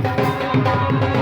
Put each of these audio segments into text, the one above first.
ਪਹਿਲਾਂ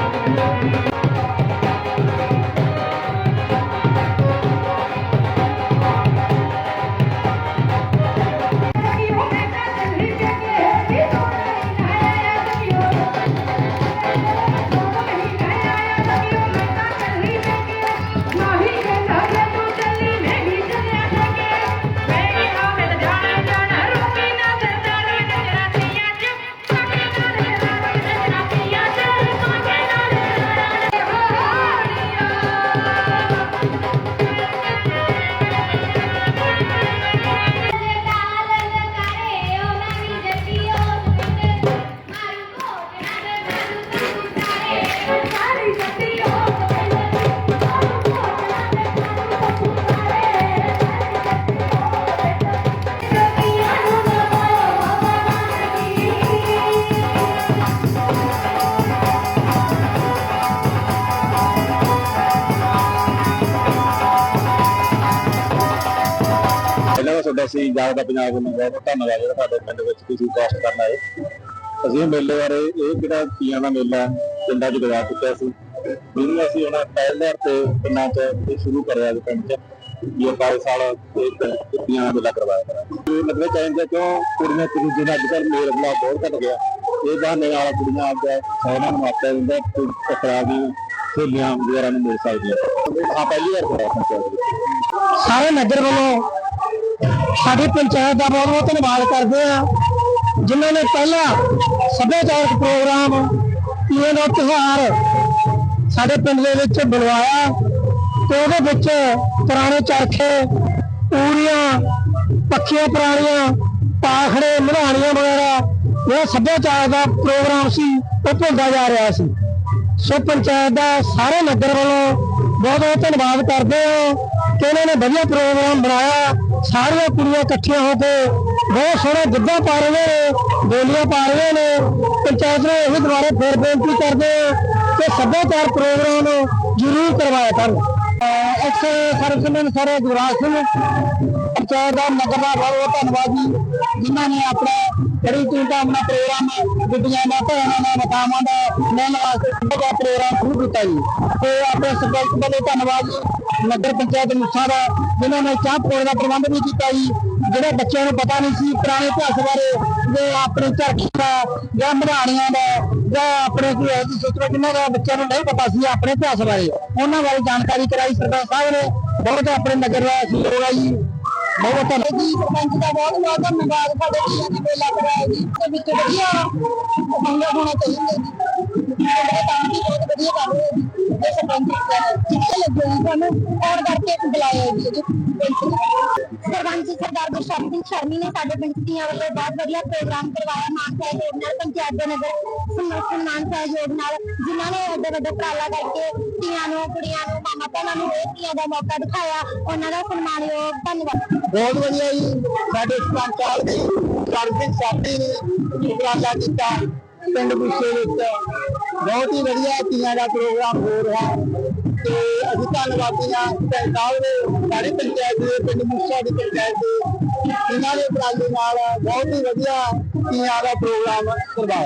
ਤੁਹਾਡਾ ਸੀ ਜਾਗਦਾ ਪੰਜਾਬ ਵੱਲੋਂ ਬਹੁਤ ਧੰਨਵਾਦ ਜਿਹੜਾ ਸਾਡੇ ਪਿੰਡ ਵਿੱਚ ਤੁਸੀਂ ਕਾਸਟ ਕਰਨ ਆਏ। ਅਸੀਂ ਮੇਲੇ ਬਾਰੇ ਇਹ ਜਿਹੜਾ ਤੀਆਂ ਦਾ ਮੇਲਾ ਪਿੰਡਾਂ 'ਚ ਲਗਾ ਚੁੱਕਿਆ ਸੀ। ਜਿਹਨੂੰ ਅਸੀਂ ਹੁਣ ਪਹਿਲੇ ਤੇ ਪਿੰਡਾਂ 'ਚ ਸ਼ੁਰੂ ਕਰਿਆ ਜੀ ਪਿੰਡ 'ਚ। ਇਹ ਬਾਰੇ ਸਾਲ ਤੀਆਂ ਦਾ ਮੇਲਾ ਕਰਵਾਇਆ ਕਰਾਂਗੇ। ਇਹ ਚਾਹੀਦਾ ਕਿਉਂ ਕੁੜੀਆਂ ਇੱਕ ਦੂਜੇ ਅੱਜ ਕੱਲ੍ਹ ਮੇਲ ਮਿਲਾਪ ਬਹੁਤ ਘਟ ਗਿਆ। ਇਹ ਬਹਾਨੇ ਨਾਲ ਕੁੜੀਆਂ ਆਪਦਾ ਸਹਿਣਾ ਨੂੰ ਮਾਪਿਆ ਦਿੰਦਾ ਟਕਰਾ ਦੀ ਸਹੇਲੀਆਂ ਵਗੈਰਾ ਨੂੰ ਮਿਲ ਸਕਦੀਆਂ। ਆ ਪਹਿਲੀ ਵਾਰ ਕਰਿਆ ਸਾਰੇ ਨਗਰ ਵੱਲੋਂ ਸਾਡੀ ਪੰਚਾਇਤ ਦਾ ਬਹੁਤ ਬਹੁਤ ਧੰਨਵਾਦ ਕਰਦੇ ਆ ਜਿਨ੍ਹਾਂ ਨੇ ਪਹਿਲਾਂ ਸੱਭਿਆਚਾਰਕ ਪ੍ਰੋਗਰਾਮ ਤੀਆਂ ਦਾ ਤਿਉਹਾਰ ਸਾਡੇ ਪਿੰਡ ਦੇ ਵਿੱਚ ਬੁਲਵਾਇਆ ਤੇ ਉਹਦੇ ਵਿੱਚ ਪੁਰਾਣੇ ਚਰਖੇ ਪੂਰੀਆਂ ਪੱਖੀਆਂ ਪੁਰਾਣੀਆਂ, ਪਾਖੜੇ ਮਧਾਣੀਆਂ ਵਗੈਰਾ, ਇਹ ਸੱਭਿਆਚਾਰ ਦਾ ਪ੍ਰੋਗਰਾਮ ਸੀ, ਉਹ ਭੁੱਲਦਾ ਜਾ ਰਿਹਾ ਸੀ। ਸੋ ਪੰਚਾਇਤ ਦਾ ਸਾਰੇ ਨਗਰ ਵੱਲੋਂ ਬਹੁਤ ਬਹੁਤ ਧੰਨਵਾਦ ਕਰਦੇ ਹਾਂ। ਕਿ ਇਹਨਾਂ ਨੇ ਵਧੀਆ ਪ੍ਰੋਗਰਾਮ ਬਣਾਇਆ। ਸਾਰੀਆਂ ਕੁੜੀਆਂ ਇਕੱਠੀਆਂ ਹੋ ਕੇ ਬਹੁਤ ਸੋਹਣਾ ਗਿੱਧਾ ਪਾ ਰਹੇ ਨੇ, ਬੋਲੀਆਂ ਪਾ ਰਹੇ ਨੇ। ਪੰਚਾਇਤ ਨੂੰ ਇਹ ਦੁਬਾਰਾ ਫੇਰ ਬੇਨਤੀ ਕਰਦੇ ਹਾਂ ਕਿ ਸੱਭਿਆਚਾਰ ਪ੍ਰੋਗਰਾਮ ਜ਼ਰੂਰ ਕਰਵਾਇਆ ਕਰਨ। ਅਹ ਇੱਥੇ ਸਾਰੇ ਗੁਰਰਾਜ ਸਿੰਘ, ਪੰਚਾਇਤ ਦਾ ਨਗਰ ਦਾ ਬਹੁਤ ਬਹੁਤ ਧੰਨਵਾਦ ਜੀ, ਜਿਨ੍ਹਾਂ ਨੇ ਆਪਣਾ ਬੜੀ ਧੂਮਧਾਮ ਨਾਲ ਪ੍ਰੋਗਰਾਮ ਗੁੱਡੀਆਂ ਦਾ ਭੈਣਾਂ ਦਾ ਮਕਾਮਾਂ ਦਾ ਲੈਣ ਵਾਸਤੇ ਦਾ ਪ੍ਰੋਗਰਾਮ ਸ਼ੁਰੂ ਕੀਤਾ ਜੀ। ਤੇ ਆਪਣੇ ਸਰਪੰਚ ਵੱਲੋਂ ਧੰਨਵਾਦ ਜੀ। ਨਗਰ ਪੰਚਾਇਤ ਮੁੱਖਾਂ ਦਾ ਜਿਨ੍ਹਾਂ ਨੇ ਚਾਹ ਪਕੌੜੇ ਦਾ ਪ੍ਰਬੰਧ ਵੀ ਕੀਤਾ ਜੀ, ਜਿਹੜੇ ਬੱਚਿਆਂ ਨੂੰ ਪਤਾ ਨਹੀਂ ਸੀ ਪੁਰਾਣੇ ਇਤਿਹਾਸ ਬਾਰੇ, ਜੇ ਆਪਣੇ ਚਰਖੀ ਦਾ ਜਾਂ ਮਧਾਣੀਆਂ ਦਾ ਜਾਂ ਆਪਣੇ ਕੋਈ ਇਹੋ ਜਿਨ੍ਹਾਂ ਦਾ ਬੱਚਿਆਂ ਨੂੰ ਨਹੀਂ ਪਤਾ ਸੀ ਆਪਣੇ ਇਤਿਹਾਸ ਬਾਰੇ, ਉਹਨਾਂ ਬਾਰੇ ਜਾਣਕਾਰੀ ਕਰਾਈ ਸਰਦਾਰ ਸਾਹਿਬ ਨੇ। ਬਹੁਤ ਆਪਣੇ ਨਗਰ ਦਾ ਸਹਿਯੋਗ ਹੈ ਜੀ। ਬਹੁਤ ਧੰਨਵਾਦ ਜੀ। ਸਰਪੰਚ ਦਾ ਬਹੁਤ ਬਹੁਤ ਧੰਨਵਾਦ। ਸਾਡੇ ਜੀਆਂ ਦਾ ਮੇਲਾ ਕਰਾਇਆ ਜੀ। ਤੇ ਵਿੱਚ ਵਧੀਆ ਮੰਗਾ ਹੋਣਾ ਚਾਹੀਦਾ ਜੀ। ਕੰਮ ਵੀ ਬਹੁਤ ਵਧੀਆ ਕਰ ਰਹੇ ਜੀ। ਇਹ ਸਰਪੰਚ ਚੰਗੇ ਲੱਗੇ ਜੀ ਸਾਨੂੰ ਔਰ ਕਰਕੇ ਬੁਲਾਇਆ ਜੀ ਸਰਪੰਚ ਸਰਦਾਰ ਗੁਰਸ਼ਰਨ ਸਿੰਘ ਸ਼ਰਮੀ ਨੇ ਸਾਡੇ ਪਿੰਡ ਦੀਆਂ ਵੱਲੋਂ ਬਹੁਤ ਵਧੀਆ ਪ੍ਰੋਗਰਾਮ ਕਰਵਾਇਆ ਮਾਨ ਸਹਿਯੋਗ ਨਾਲ ਪੰਚਾਇਤ ਦੇ ਨਗਰ ਸਨਮਾਨ ਸਹਿਯੋਗ ਨਾਲ ਜਿਨ੍ਹਾਂ ਨੇ ਵੱਡੇ ਵੱਡੇ ਉਪਰਾਲਾ ਕਰਕੇ ਧੀਆਂ ਨੂੰ ਕੁੜੀਆਂ ਨੂੰ ਮਾਮਾ ਭੈਣਾਂ ਨੂੰ ਇਹ ਧੀਆਂ ਦਾ ਮੌਕਾ ਦਿਖਾਇਆ ਉਹਨਾਂ ਦਾ ਸਨਮਾਨਯੋਗ ਧੰਨਵਾਦ ਬਹੁਤ ਵਧੀਆ ਜੀ ਸਾਡੇ ਸਰਪੰਚ ਜੀ ਸਰਬਿਕ ਨੇ ਉਪਰਾਲਾ ਕੀਤਾ। ਪਿੰਡ ਗੁੱਸੇ ਵਿੱਚ। ਬਹੁਤ ਹੀ ਵਧੀਆ ਤੀਆਂ ਦਾ ਪ੍ਰੋਗਰਾਮ ਹੋ ਰਿਹਾ ਤੇ ਅਸੀਂ ਧੰਨਵਾਦੀ ਹਾਂ ਪੰਜਾਬ ਦੇ ਸਾਰੇ ਪੰਚਾਇਤ ਦੇ, ਪਿੰਡ ਮੁੱਸਾ ਦੀ ਪੰਚਾਇਤ ਦੇ ਇਹਨਾਂ ਦੇ ਉਪਰਾਲੇ ਨਾਲ ਬਹੁਤ ਹੀ ਵਧੀਆ ਤੀਆਂ ਦਾ ਪ੍ਰੋਗਰਾਮ ਕਰਵਾਇਆ।